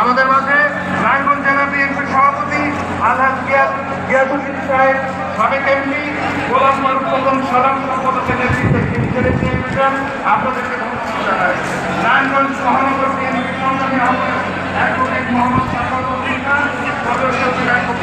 আমাদের মাঝে নারায়ণগঞ্জ জেলা বিএনপির সভাপতি আলহাজ গিয়াস, গিয়াসুদ্দিন সাহেব, সাবেক এমপি, গোলাম মারুফ প্রথম সাধারণ সম্পাদকের নেতৃত্বে আপনাদেরকে ধন্যবাদ জানাই। নারায়ণগঞ্জ মহানগর বিএনপি সংগ্রামী আহ্বায়ক অ্যাডভোকেট মোহাম্মদ এসেছে। দায়িত্ব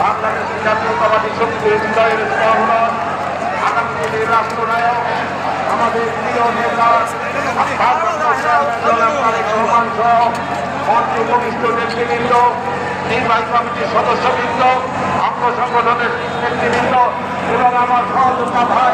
বাংলাদেশ জাতীয়তাবাদী শক্তি হৃদয়ের স্তরণ আগামী দিনের রাষ্ট্রনায়ক আমাদের প্রিয় নেতা রহমান সহ মন্ত্রী উপবিষ্ট নেতৃবৃন্দ নির্বাহী কমিটির সদস্যবৃন্দ অঙ্গ সংগঠনের নেতৃবৃন্দ এবং আমার সহযোগিতা ভাই